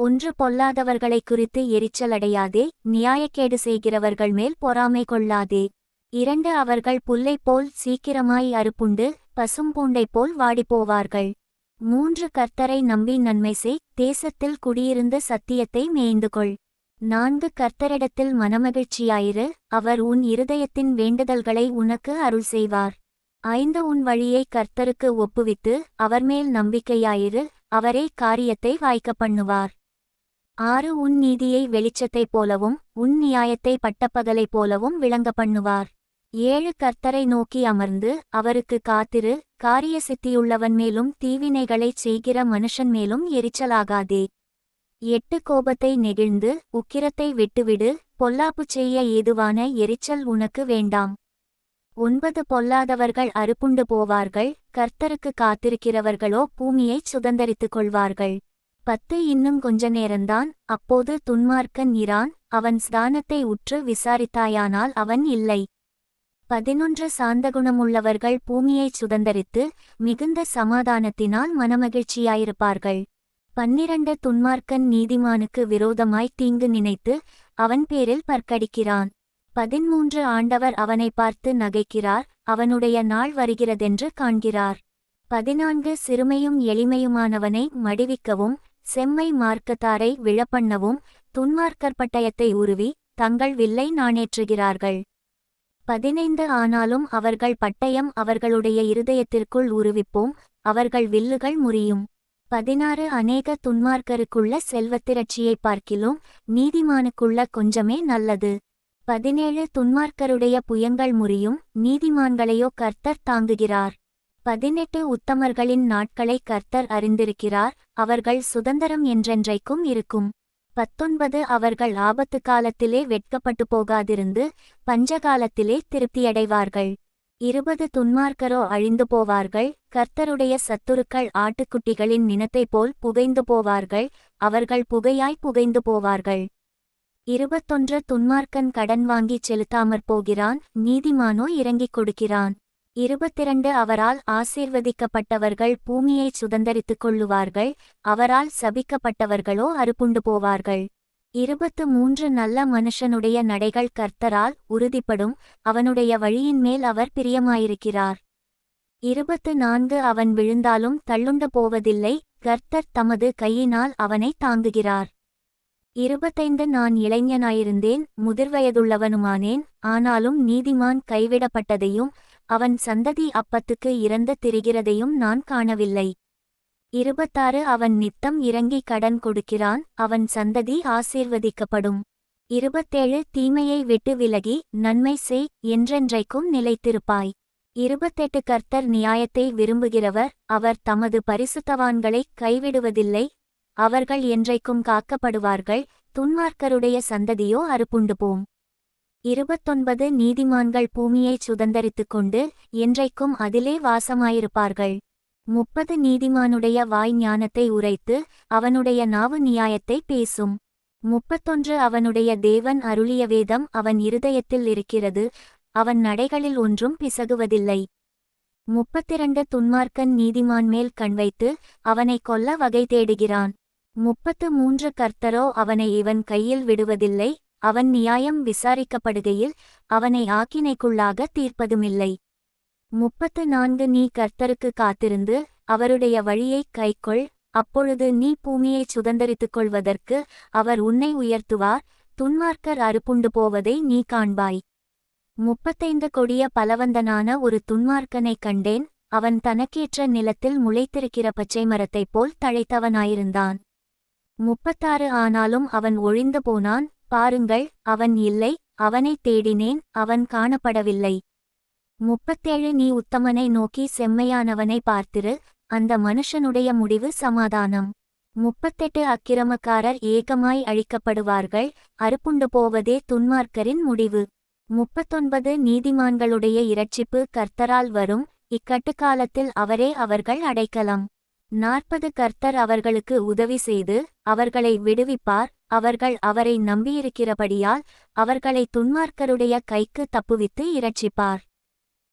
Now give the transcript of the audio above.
ஒன்று பொல்லாதவர்களை குறித்து எரிச்சலடையாதே நியாயக்கேடு செய்கிறவர்கள் மேல் பொறாமை கொள்ளாதே. இரண்டு அவர்கள் புல்லைப் போல் சீக்கிரமாய் அறுப்புண்டு பசும்பூண்டைப் போல் வாடிப்போவார்கள். மூன்று கர்த்தரை நம்பி நன்மை செய் தேசத்தில் குடியிருந்த சத்தியத்தை மேய்ந்து கொள். நான்கு கர்த்தரிடத்தில் மனமகிழ்ச்சியாயிரு அவர் உன் இருதயத்தின் வேண்டுதல்களை உனக்கு அருள் செய்வார். ஐந்து உன் வழியை கர்த்தருக்கு ஒப்புவித்து அவர்மேல் நம்பிக்கையாயிரு அவரே காரியத்தை வாய்க்க பண்ணுவார். ஆறு உன் நீதியை வெளிச்சத்தைப் போலவும் உன் நியாயத்தை பட்டப்பகலைப் போலவும் விளங்க பண்ணுவார் ஏழு கர்த்தரை நோக்கி அமர்ந்து அவருக்கு காத்திரு காரிய சித்தியுள்ளவன் மேலும் தீவினைகளைச் செய்கிற மனுஷன் மேலும் எரிச்சலாகாதே. எட்டு கோபத்தை நெகிழ்ந்து உக்கிரத்தை விட்டுவிடு பொல்லாப்பு செய்ய ஏதுவான எரிச்சல் உனக்கு வேண்டாம். ஒன்பது பொல்லாதவர்கள் அறுப்புண்டு போவார்கள் கர்த்தருக்கு காத்திருக்கிறவர்களோ பூமியைச் சுதந்தரித்துக் கொள்வார்கள். பத்து இன்னும் கொஞ்ச நேரந்தான் அப்போது துன்மார்க்கன் இரான் அவன் ஸ்தானத்தை உற்று விசாரித்தாயானால் அவன் இல்லை. பதினொன்று சாந்தகுணமுள்ளவர்கள் பூமியைச் சுதந்தரித்து மிகுந்த சமாதானத்தினால் மனமகிழ்ச்சியாயிருப்பார்கள். பன்னிரண்டு துன்மார்க்கன் நீதிமானுக்கு விரோதமாய் தீங்கு நினைத்து அவன் பேரில் பற்கடிக்கிறான். பதிமூன்று ஆண்டவர் அவனை பார்த்து நகைக்கிறார் அவனுடைய நாள் வருகிறதென்று காண்கிறார். பதினான்கு சிறுமையும் எளிமையுமானவனை மடிவிக்கவும் செம்மை மார்க்கத்தாரை விழப்பண்ணவும் துன்மார்க்கர் பட்டயத்தை உருவி தங்கள் வில்லை நாணேற்றுகிறார்கள். பதினைந்து ஆனாலும் அவர்கள் பட்டயம் அவர்களுடைய இருதயத்திற்குள் உருவிப்போம் அவர்கள் வில்லுகள் முறியும். பதினாறு அநேக துன்மார்க்கருக்குள்ள செல்வத்திரட்சியை பார்க்கிலும் நீதிமானுக்குள்ள கொஞ்சமே நல்லது. பதினேழு துன்மார்க்கருடைய புயங்கள் முறியும் நீதிமான்களையோ கர்த்தர் தாங்குகிறார். பதினெட்டு உத்தமர்களின் நாட்களை கர்த்தர் அறிந்திருக்கிறார் அவர்கள் சுதந்திரம் என்றென்றைக்கும் இருக்கும். பத்தொன்பது அவர்கள் ஆபத்து காலத்திலே வெட்கப்பட்டு போகாதிருந்து பஞ்சகாலத்திலே திருப்தியடைவார்கள். இருபது துன்மார்க்கரோ அழிந்து போவார்கள் கர்த்தருடைய சத்துருக்கள் ஆட்டுக்குட்டிகளின் நினத்தைப் போல் புகைந்து போவார்கள் அவர்கள் புகையாய் புகைந்து போவார்கள். இருபத்தொன்று துன்மார்க்கன் கடன் வாங்கிச் செலுத்தாமற் போகிறான் நீதிமானோ இறங்கிக் கொடுக்கிறான். இருபத்திரண்டு அவரால் ஆசீர்வதிக்கப்பட்டவர்கள் பூமியைச் சுதந்தரித்துக் கொள்ளுவார்கள் அவரால் சபிக்கப்பட்டவர்களோ அறுப்புண்டு போவார்கள். இருபத்து மூன்று நல்ல மனுஷனுடைய நடைகள் கர்த்தரால் உறுதிப்படும் அவனுடைய வழியின் மேல் அவர் பிரியமாயிருக்கிறார். இருபத்து நான்கு அவன் விழுந்தாலும் தள்ளுண்டு போவதில்லை கர்த்தர் தமது கையினால் அவனை தாங்குகிறார். இருபத்தைந்து நான் இளைஞனாயிருந்தேன் முதிர்வயதுள்ளவனுமானேன் ஆனாலும் நீதிமான் கைவிடப்பட்டதையும் அவன் சந்ததி அப்பத்துக்கு இறந்து திரிகிறதையும் நான் காணவில்லை. இருபத்தாறு அவன் நித்தம் இறங்கி கடன் கொடுக்கிறான் அவன் சந்ததி ஆசீர்வதிக்கப்படும். இருபத்தேழு தீமையை விட்டு விலகி நன்மை செய் என்றென்றைக்கும் நிலைத்திருப்பாய். இருபத்தெட்டு கர்த்தர் நியாயத்தை விரும்புகிறவர் அவர் தமது பரிசுத்தவான்களை கைவிடுவதில்லை அவர்கள் என்றைக்கும் காக்கப்படுவார்கள் துன்மார்க்கருடைய சந்ததியோ அறுப்புண்டு போம் இருபத்தொன்பது நீதிமான்கள் பூமியைச் சுதந்தரித்துக் கொண்டு என்றைக்கும் அதிலே வாசமாயிருப்பார்கள். முப்பது நீதிமானுடைய வாய் ஞானத்தை உரைத்து அவனுடைய நாவு நியாயத்தை பேசும். முப்பத்தொன்று அவனுடைய தேவன் அருளிய வேதம் அவன் இருதயத்தில் இருக்கிறது அவன் நடைகளில் ஒன்றும் பிசகுவதில்லை. முப்பத்திரண்டு துன்மார்க்கன் நீதிமான் மேல் கண்வைத்து அவனை கொல்ல வகை தேடுகிறான். முப்பத்து மூன்று கர்த்தரோ அவனை இவன் கையில் விடுவதில்லை அவன் நியாயம் விசாரிக்கப்படுகையில் அவனை ஆக்கினைக்குள்ளாக தீர்ப்பதுமில்லை. முப்பத்து நான்கு நீ கர்த்தருக்கு காத்திருந்து அவருடைய வழியைக் கைக்கொள் அப்பொழுது நீ பூமியைச் சுதந்தரித்துக் கொள்வதற்கு அவர் உன்னை உயர்த்துவார் துன்மார்க்கர் அறுப்புண்டு போவதை நீ காண்பாய். முப்பத்தைந்து கொடிய பலவந்தனான ஒரு துன்மார்க்கனைக் கண்டேன் அவன் தனக்கேற்ற நிலத்தில் முளைத்திருக்கிற பச்சை மரத்தைப் போல் தழைத்தவனாயிருந்தான். முப்பத்தாறு ஆனாலும் அவன் ஒழிந்து போனான் பாருங்கள் அவன் இல்லை அவனை தேடினேன் அவன் காணப்படவில்லை. முப்பத்தேழு நீ உத்தமனை நோக்கி செம்மையானவனை பார்த்திரு அந்த மனுஷனுடைய முடிவு சமாதானம். முப்பத்தெட்டு அக்கிரமக்காரர் ஏகமாய் அழிக்கப்படுவார்கள் அறுப்புண்டு போவதே துன்மார்க்கரின் முடிவு. முப்பத்தொன்பது நீதிமான்களுடைய இரட்சிப்பு கர்த்தரால் வரும் இக்கட்டுக்காலத்தில் அவரே அவர்கள் அடைக்கலம். நாற்பது கர்த்தர் அவர்களுக்கு உதவி செய்து அவர்களை விடுவிப்பார் அவர்கள் அவரை நம்பியிருக்கிறபடியால் அவர்களை துன்மார்க்கருடைய கைக்கு தப்புவித்து இரட்சிப்பார்.